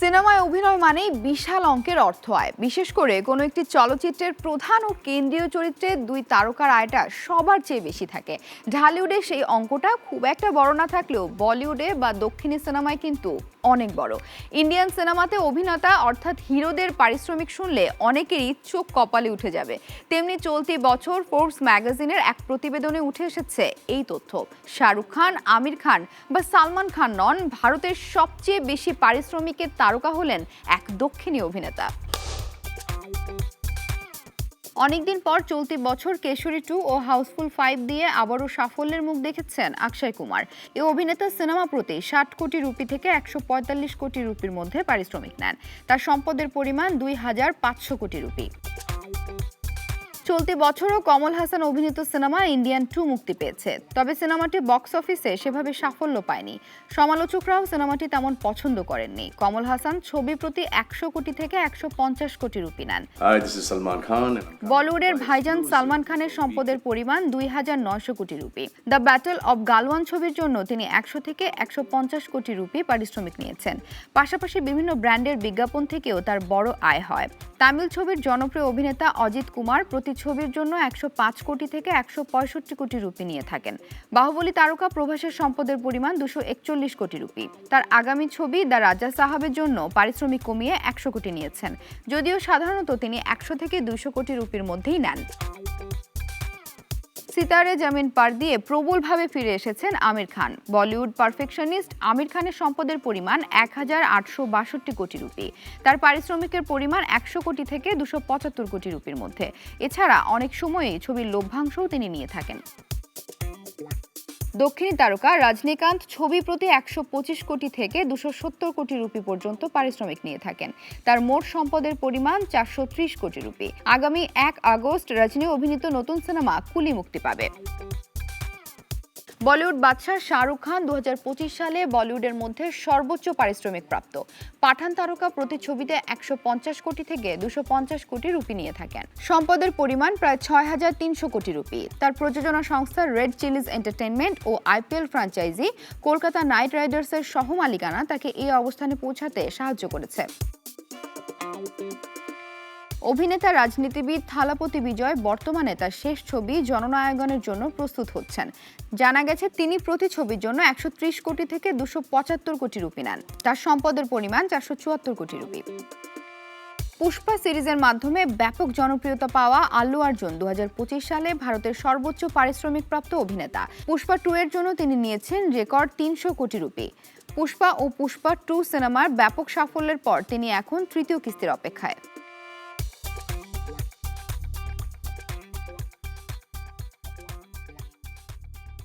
সিনেমায় অভিনয় মানেই বিশাল অঙ্কের অর্থ আয়। বিশেষ করে কোনো একটি চলচ্চিত্রের প্রধান ও কেন্দ্রীয় চরিত্রে দুই তারকার আয়টা সবার চেয়ে বেশি থাকে। ঢালিউডে সেই অঙ্কটা খুব একটা বড় না থাকলেও বলিউডে বা দক্ষিণী সিনেমায় কিন্তু অনেক বড়। ইন্ডিয়ান সিনেমাতে অভিনেতা অর্থাৎ হিরোদের পারিশ্রমিক শুনলে অনেকেরই চোখ কপালে উঠে যাবে। তেমনি চলতি বছর ফোর্বস ম্যাগাজিনের এক প্রতিবেদনে উঠে এসেছে এই তথ্য। শাহরুখ খান, আমির খান বা সালমান খান নন, ভারতের সবচেয়ে বেশি পারিশ্রমিকের তারকা হলেন এক দক্ষিণী অভিনেতা। অনেকদিন পর চলতি বছর কেশরী টু ও হাউসফুল ফাইভ দিয়ে আবারও সাফল্যের মুখ দেখেছেন অক্ষয় কুমার। এ অভিনেতা সিনেমা প্রতি ষাট কোটি রুপি থেকে একশো পঁয়তাল্লিশ কোটি রুপির মধ্যে পারিশ্রমিক নেন। তার সম্পদের পরিমাণ দুই হাজার পাঁচশো কোটি রুপি। চলতি বছরও কমল হাসান অভিনীত সিনেমা ইন্ডিয়ান টু মুক্তি পেয়েছে। তবে সিনেমাটি বক্স অফিসে সেভাবে সাফল্য পায়নি। সমালোচকরাও সিনেমাটি তেমন পছন্দ করেননি। কমল হাসান ছবি প্রতি একশো কোটি থেকে একশো পঞ্চাশ কোটি রুপি নেন। বলিউডের ভাইজান সালমান খানের সম্পদের পরিমাণ দুই হাজার নয়শো কোটি rupee. The battle of Galwan ছবির জন্য তিনি একশো থেকে একশো পঞ্চাশ কোটি রুপি পারিশ্রমিক নিয়েছেন। পাশাপাশি বিভিন্ন ব্র্যান্ডের বিজ্ঞাপন থেকেও তার বড় আয় হয়। তামিল ছবির জনপ্রিয় অভিনেতা অজিত কুমার প্রতি ছবির জন্য একশো পাঁচ কোটি থেকে একশো পঁয়ষট্টি কোটি রুপি নিয়ে থাকেন। বাহুবলী তারকা প্রভাসের সম্পদের পরিমাণ দুশো একচল্লিশ কোটি রুপি। তার আগামী ছবি দ্য রাজা সাহাবের জন্য পারিশ্রমিক কমিয়ে একশো কোটি নিয়েছেন। যদিও সাধারণত তিনি একশো থেকে দুইশো কোটি রুপির মধ্যেই নেন। সিতারে জামিন পার দিয়ে প্রবলভাবে ফিরে এসেছেন আমির খান। বলিউড পারফেকশনিস্ট আমির খানের সম্পদের পরিমাণ এক হাজার আটশো বাষট্টি কোটি রুপি। তার পারিশ্রমিকের পরিমাণ একশো কোটি থেকে দুশো পঁচাত্তর কোটি রুপির মধ্যে। এছাড়া অনেক সময়ই ছবির লভ্যাংশও তিনি নিয়ে থাকেন। দক্ষিণী তারকা রজনীকান্ত ছবি প্রতি একশো পঁচিশ কোটি থেকে দুশো সত্তর কোটি রুপি পর্যন্ত পারিশ্রমিক নিয়ে থাকেন। তার মোট সম্পদের পরিমাণ চারশো ত্রিশ কোটি রুপি। আগামী এক আগস্ট রজনী অভিনীত নতুন সিনেমা কুলি মুক্তি পাবে। বলিউড বাদশাহ শাহরুখ খান দু হাজার পঁচিশ সালে বলিউডের মধ্যে সর্বোচ্চ পারিশ্রমিক প্রাপ্ত। পাঠান তারকা প্রতি ছবিতে একশো পঞ্চাশ কোটি থেকে দুশো কোটি রুপি নিয়ে থাকেন। সম্পদের পরিমাণ প্রায় ছয় হাজার তিনশো কোটি রুপি। তার প্রযোজনা সংস্থা রেড চিলিজ এন্টারটেনমেন্ট ও আইপিএল ফ্র্যাঞ্চাইজি কলকাতা নাইট রাইডার্সের সহ মালিকানা তাকে এই অবস্থানে পৌঁছাতে সাহায্য করেছে। অভিনেতা, রাজনীতিবিদ, থালাপতি বিজয় বর্তমানে তার শেষ ছবি জননায়গনের জন্য প্রস্তুত হচ্ছেন। জানা গেছে, তিনি প্রতি ছবির জন্য একশো ত্রিশ কোটি থেকে দুশো পঁচাত্তর কোটি রুপি নেন। তার সম্পদের পরিমাণ চারশো চুয়াত্তর কোটি রুপি। পুষ্পা সিরিজের মাধ্যমে ব্যাপক জনপ্রিয়তা পাওয়া আল্লু অর্জুন দু সালে ভারতের সর্বোচ্চ পারিশ্রমিকপ্রাপ্ত অভিনেতা। পুষ্পা টু এর জন্য তিনি নিয়েছেন রেকর্ড তিনশো কোটি রুপি। পুষ্পা ও পুষ্পা টু সিনেমার ব্যাপক সাফল্যের পর তিনি এখন তৃতীয় কিস্তির অপেক্ষায়।